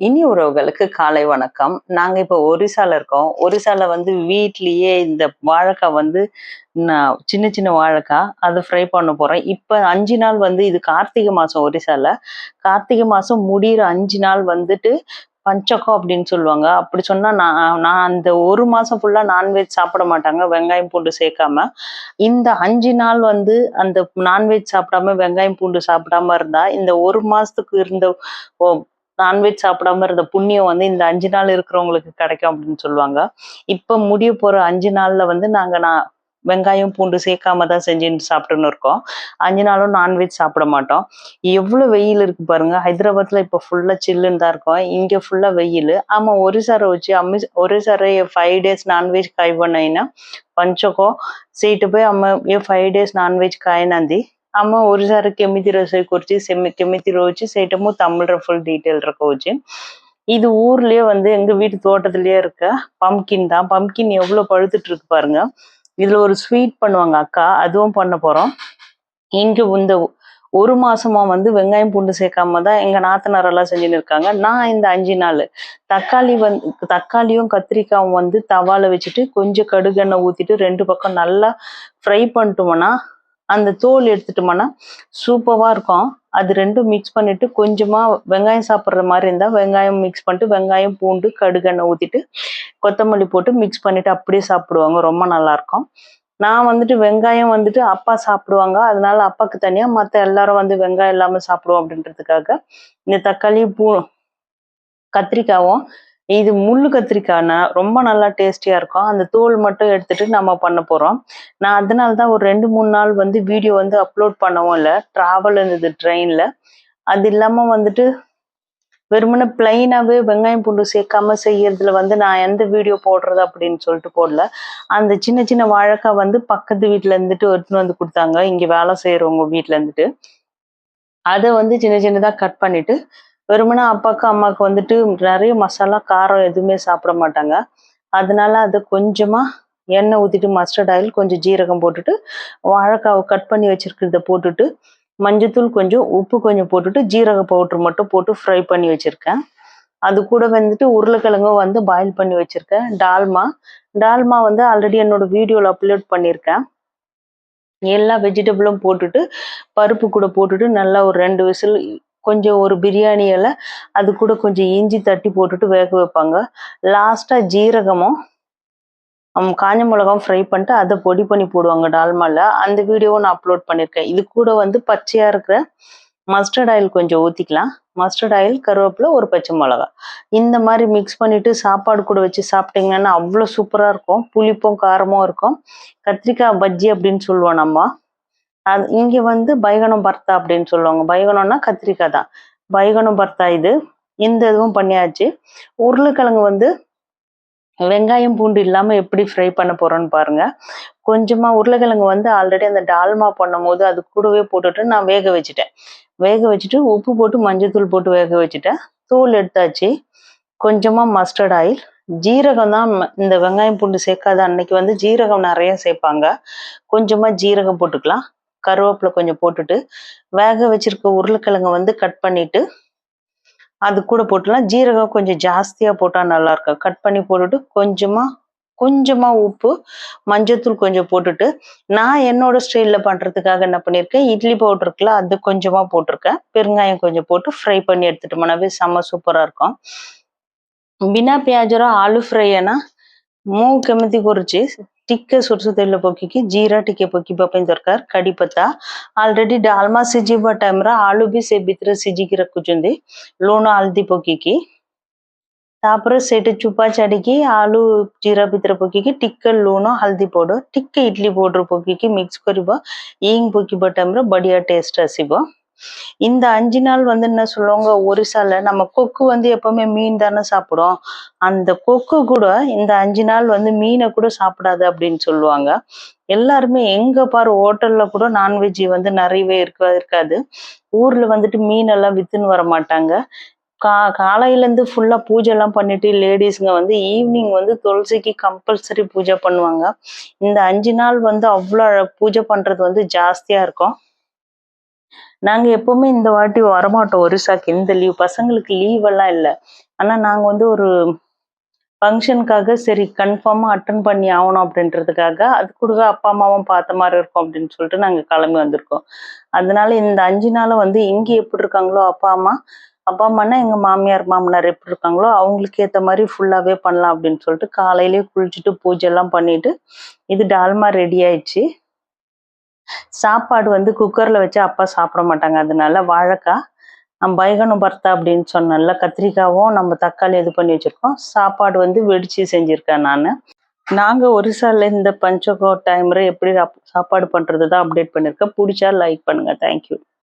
இனி உறவுகளுக்கு காலை வணக்கம். நாங்க இப்போ ஒரிசால இருக்கோம். ஒரிசால வந்து வீட்லயே இந்த வாழைக்காய் வந்து நான் சின்ன சின்ன வாழைக்காய் அதை ஃப்ரை பண்ண போறேன் இப்போ அஞ்சு நாள் வந்து இது கார்த்திகை மாசம் ஒரிசால. கார்த்திகை மாசம் முடியிற அஞ்சு நாள் வந்துட்டு பஞ்சகம் அப்படின்னு சொல்லுவாங்க. அப்படி சொன்னா நான் நான் அந்த ஒரு மாசம் ஃபுல்லா நான்வெஜ் சாப்பிட மாட்டாங்க. வெங்காயம் பூண்டு சேர்க்காம. இந்த அஞ்சு நாள் வந்து அந்த நான்வெஜ் சாப்பிடாம வெங்காயம் பூண்டு சாப்பிடாம இருந்தா இந்த ஒரு மாசத்துக்கு இருந்த ஓ, நான்வெஜ் சாப்பிடாம இருந்த புண்ணியம் வந்து இந்த அஞ்சு நாள் இருக்கிறவங்களுக்கு கிடைக்கும் அப்படின்னு சொல்லுவாங்க. இப்ப முடிய போற அஞ்சு நாள்ல வந்து நாங்க நான் வெங்காயம் பூண்டு சேர்க்காம தான் செஞ்சுட்டு சாப்பிட்டுன்னு இருக்கோம். அஞ்சு நாளும் நான்வெஜ் சாப்பிட மாட்டோம். எவ்வளவு வெயில் இருக்கு பாருங்க. ஹைதராபாத்தில் இப்போ ஃபுல்லாக சில்லுன்னு தான் இருக்கோம். இங்கே ஃபுல்லாக வெயில். ஆமாம் ஒரு சாரை வச்சு அம்மி ஒரு சாரை ஃபைவ் டேஸ் நான்வெஜ் காய் பண்ணீங்கன்னா சீட்டு போய் அம்மா ఫైవ్ డేస్ నాన్ వెజ్ కాయనంది ఆమె ఒరిసారి కెమితి రసైకి వచ్చి కెమితి రోజు చేయటము ஃபுல் டீட்டெயில் இருக்க வச்சு. இது ஊர்லயே வந்து எங்க வீட்டு தோட்டத்திலேயே இருக்க பம்கின் தான். பம்கின் எவ்வளவு பழுத்துட்டு இருக்கு பாருங்க. இதுல ஒரு ஸ்வீட் பண்ணுவாங்க அக்கா. அதுவும் பண்ண போறோம். இங்க இந்த ஒரு மாசமா வந்து வெங்காயம் பூண்டு சேர்க்காம தான் எங்க நாத்தனார் எல்லாம் செஞ்சுன்னு இருக்காங்க. நான் இந்த அஞ்சு நாள் தக்காளி வந்து தக்காளியும் கத்திரிக்காயும் வந்து தவால வச்சுட்டு கொஞ்சம் கடுகெண்ணெய் ஊத்திட்டு ரெண்டு பக்கம் நல்லா ஃப்ரை பண்ணிட்டோம்னா அந்த தோல் எடுத்துட்டோம்னா சூப்பராக இருக்கும். அது ரெண்டும் மிக்ஸ் பண்ணிட்டு கொஞ்சமாக வெங்காயம் சாப்பிட்ற மாதிரி இருந்தால் வெங்காயம் மிக்ஸ் பண்ணிட்டு வெங்காயம் பூண்டு கடுகெண்ணெய் ஊற்றிட்டு கொத்தமல்லி போட்டு மிக்ஸ் பண்ணிட்டு அப்படியே சாப்பிடுவாங்க. ரொம்ப நல்லா இருக்கும். நான் வந்துட்டு வெங்காயம் வந்துட்டு அப்பா சாப்பிடுவாங்க. அதனால அப்பாக்கு தனியாக மற்ற எல்லாரும் வந்து வெங்காயம் இல்லாமல் சாப்பிடுவோம் அப்படின்றதுக்காக இந்த தக்காளி பூ கத்திரிக்காவும் இது முள்ளு கத்திரிக்காய்னா ரொம்ப நல்லா டேஸ்டியாக இருக்கும். அந்த தோல் மட்டும் எடுத்துட்டு நம்ம பண்ண போகிறோம் நான் அதனால தான் ஒரு ரெண்டு மூணு நாள் வந்து வீடியோ வந்து அப்லோட் பண்ணவும் இல்லை. ட்ராவல் இருந்தது ட்ரெயினில் அது இல்லாமல் வந்துட்டு வெறுமனே பிளைனாகவே வெங்காயம் பூண்டு சேர்க்காம செய்யறதுல வந்து நான் எந்த வீடியோ போடுறது அப்படின்னு சொல்லிட்டு போடல. அந்த சின்ன சின்ன வாழைக்காய் வந்து பக்கத்து வீட்டில் இருந்துட்டு எடுத்துன்னு வந்து கொடுத்தாங்க. இங்கே வேலை செய்கிறவங்க வீட்டில் இருந்துட்டு. அதை வந்து சின்ன சின்னதாக கட் பண்ணிட்டு வெறுமனா அப்பாக்கு அம்மாவுக்கு வந்துட்டு நிறைய மசாலா காரம் எதுவுமே சாப்பிட மாட்டாங்க. அதனால அதை கொஞ்சமா எண்ணெய் ஊத்திட்டு மஸ்டர்ட் ஆயில் கொஞ்சம் ஜீரகம் போட்டுட்டு வாழைக்காவை கட் பண்ணி வச்சிருக்கிறத போட்டுட்டு மஞ்சத்தூள் கொஞ்சம் உப்பு கொஞ்சம் போட்டுட்டு ஜீரக பவுடர் மட்டும் போட்டு ஃப்ரை பண்ணி வச்சிருக்கேன். அது கூட வந்துட்டு உருளைக்கிழங்கும் வந்து பாயில் பண்ணி வச்சிருக்கேன். டால்மா டால்மா வந்து ஆல்ரெடி என்னோட வீடியோல அப்லோட் பண்ணியிருக்கேன் எல்லா வெஜிடபிளும் போட்டுட்டு பருப்பு கூட போட்டுட்டு நல்லா ஒரு ரெண்டு விசில் கொஞ்சம் ஒரு பிரியாணியில் அது கூட கொஞ்சம் இஞ்சி தட்டி போட்டுட்டு வேக வைப்பாங்க. லாஸ்ட்டாக ஜீரகமும் காஞ்ச மிளகாவும் ஃப்ரை பண்ணிட்டு அதை பொடி பண்ணி போடுவாங்க டால்மாவில் அந்த வீடியோவும் நான் அப்லோட் பண்ணியிருக்கேன் இது கூட வந்து பச்சையாக இருக்கிற மஸ்டர்ட் ஆயில் கொஞ்சம் ஊற்றிக்கலாம் மஸ்டர்ட் ஆயில் கருவேப்பிலை ஒரு பச்சை மிளகா இந்த மாதிரி மிக்ஸ் பண்ணிவிட்டு சாப்பாடு கூட வச்சு சாப்பிட்டீங்கன்னா அவ்வளோ சூப்பராக இருக்கும். புளிப்பும் காரமும் இருக்கும். கத்திரிக்காய் பஜ்ஜி அப்படின்னு சொல்லுவோம் நம்ம. அது இங்கே வந்து பைகனம் பர்த்தா அப்படின்னு சொல்லுவாங்க. பைகனம்னா கத்திரிக்காய் தான். பைகனம் பர்த்தா இது. இந்த இதுவும் பண்ணியாச்சு. உருளைக்கிழங்கு வந்து வெங்காயம் பூண்டு இல்லாம எப்படி ஃப்ரை பண்ண போறோம்னு பாருங்க. கொஞ்சமா உருளைக்கிழங்கு வந்து ஆல்ரெடி அந்த டால்மா பண்ணும் போது அது கூடவே போட்டுட்டு நான் வேக வச்சுட்டேன். வேக வச்சுட்டு உப்பு போட்டு மஞ்சத்தூள் போட்டு வேக வச்சுட்டேன். தூள் எடுத்தாச்சு. கொஞ்சமா மஸ்டர்ட் ஆயில் ஜீரகம் தான் இந்த வெங்காயம் பூண்டு சேர்க்காத அன்னைக்கு வந்து ஜீரகம் நிறைய சேர்ப்பாங்க. கொஞ்சமா ஜீரகம் போட்டுக்கலாம். கருவேப்பிலை கொஞ்சம் போட்டுட்டு வேக வச்சிருக்க உருளைக்கிழங்க வந்து கட் பண்ணிட்டு அது கூட போட்டுலாம். ஜீரகம் கொஞ்சம் ஜாஸ்தியாக போட்டால் நல்லாயிருக்கும் கட் பண்ணி போட்டுட்டு கொஞ்சமாக கொஞ்சமாக உப்பு மஞ்சத்தூள் கொஞ்சம் போட்டுட்டு நான் என்னோட ஸ்டைலில் பண்ணுறதுக்காக என்ன பண்ணியிருக்கேன் இட்லி பவுட்ருக்குல அது கொஞ்சமாக போட்டிருக்கேன். பெருங்காயம் கொஞ்சம் போட்டு ஃப்ரை பண்ணி எடுத்துட்டோம்னாவே செம்ம சூப்பராக இருக்கும். பினா பியாஜரோ ஆலு ஃப்ரையனா மூ கெமத்தி குறிச்சி ଟିକେ সরষে ତେଲ ପକେଇକି ଜିରା ଟିକେ ପକେଇବା ପାଇଁ ଦରକାର କଢ଼ି ପତା ଅଲରେଡି ଡାଲମା ସିଝିବା ଟାଇମ ଟାଇମ୍ରେ ଆଳୁ ବି ସେ ଭିତରେ ସିଝିକି ରଖୁଛନ୍ତି ଲୁଣ ହଳଦୀ ପକେଇକି ତାପରେ ସେଇଠି ଚୁପା ଛାଡ଼ିକି ଆଳୁ ଜିରା ଭିତରେ ପକେଇକି ଟିକେ ଲୁଣ ହଳଦୀ ପାଉଡର ଟିକେ ଇଡଲି ପାଉଡର ପକେଇକି ମିକ୍ସ କରିବ ଇଙ୍ଗ ପକେଇବା ଟାଇମ ଟାଇମ୍ରେ ବଢ଼ିଆ ଟେଷ୍ଟ ଆସିବ இந்த அஞ்சு நாள் வந்து என்ன சொல்லுவாங்க ஒரிசால நம்ம கொக்கு வந்து எப்பவுமே மீன் தானே சாப்பிடும் அந்த கொக்கு கூட இந்த அஞ்சு நாள் வந்து மீனை கூட சாப்பிடாது அப்படின்னு சொல்லுவாங்க. எல்லாருமே எங்க பாரு ஹோட்டல்ல கூட நான்வெஜ் வந்து நிறையவே இருக்க இருக்காது. ஊர்ல வந்துட்டு மீன் எல்லாம் வித்துன்னு வர மாட்டாங்க. கா காலையில இருந்து ஃபுல்லா பூஜை எல்லாம் பண்ணிட்டு லேடிஸ்ங்க வந்து ஈவினிங் வந்து துளசிக்கு கம்பல்சரி பூஜை பண்ணுவாங்க. இந்த அஞ்சு நாள் வந்து அவ்வளோ பூஜை பண்றது வந்து ஜாஸ்தியா இருக்கும். நாங்கள் எப்போவுமே இந்த வாட்டி வரமாட்டோம் ஒரிசாக்கு. இந்த லீவ் பசங்களுக்கு லீவ் எல்லாம் இல்லை. ஆனால் நாங்கள் வந்து ஒரு ஃபங்க்ஷனுக்காக சரி கன்ஃபார்மாக அட்டன் பண்ணி ஆகணும் அப்படின்றதுக்காக அது கூட அப்பா அம்மாவும் பார்த்த மாதிரி இருக்கும் அப்படின்னு சொல்லிட்டு நாங்கள் கிளம்பி வந்திருக்கோம். அதனால இந்த அஞ்சு நாளும் வந்து இங்கே எப்படி இருக்காங்களோ அப்பா அம்மா அப்பா அம்மானா எங்கள் மாமியார் மாமனார் எப்படி இருக்காங்களோ அவங்களுக்கு ஏற்ற மாதிரி ஃபுல்லாகவே பண்ணலாம் அப்படின்னு சொல்லிட்டு காலையிலேயே குளிச்சுட்டு பூஜை எல்லாம் பண்ணிட்டு இது டால்மா ரெடி ஆயிடுச்சு. சாப்பாடு வந்து குக்கரில் வச்சு அப்பா சாப்பிட மாட்டாங்க. அதனால வாழைக்காய் நம்ம பைகனும் பர்த்தா அப்படின்னு சொன்னல கத்திரிக்காவும் நம்ம தக்காளி இது பண்ணி வச்சுருக்கோம். சாப்பாடு வந்து வெடிச்சு செஞ்சுருக்கேன் நான். நாங்கள் ஒரிசால இந்த பஞ்சகோ டைம்ல எப்படி சாப்பாடு பண்ணுறது தான் அப்டேட் பண்ணியிருக்கேன் பிடிச்சா லைக் பண்ணுங்கள் தேங்க்யூ